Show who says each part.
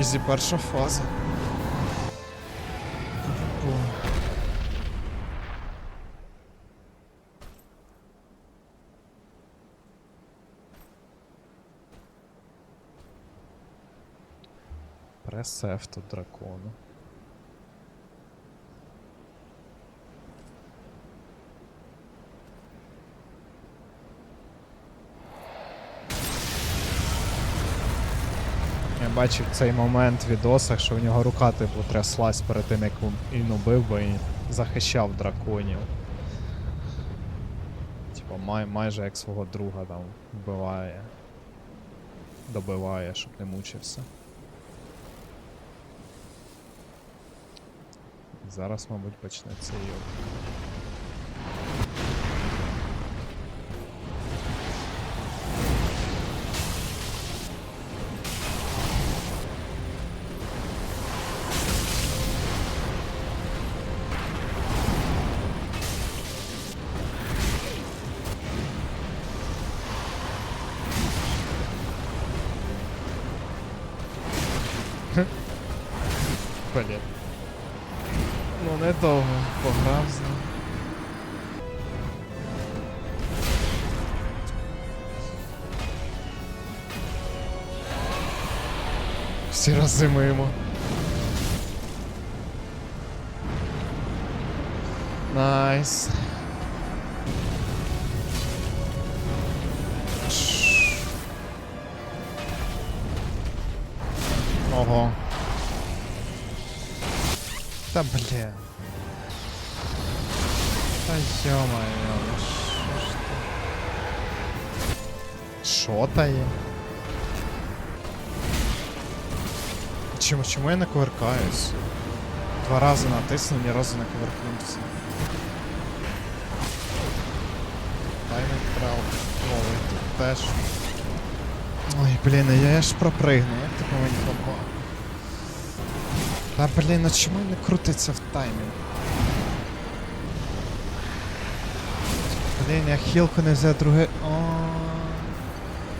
Speaker 1: Ізі перша фаза. Прес тут дракону. Я бачив цей момент в відосах, що в нього рука типу тряслась перед тим, як він убив, бо і захищав драконів. Типа май, майже як свого друга там вбиває. Добиває, щоб не мучився. Зараз, мабуть, почнеться його. Блін. Ну недовго пограв з ним. Всі рази мимо. Найс. Ого. Та блін. Та йо-моє, ну що ж ти? Що та є? Чому, я не? Два рази натиснув, ні разу не кувыркнувся. Таймінг прав. Ловий тут теж. Ой, блін, я, ж пропригну, як ти повинен попав? Та блін, а чому не крутиться в таймінг? Блін, я хілку не взяв друге.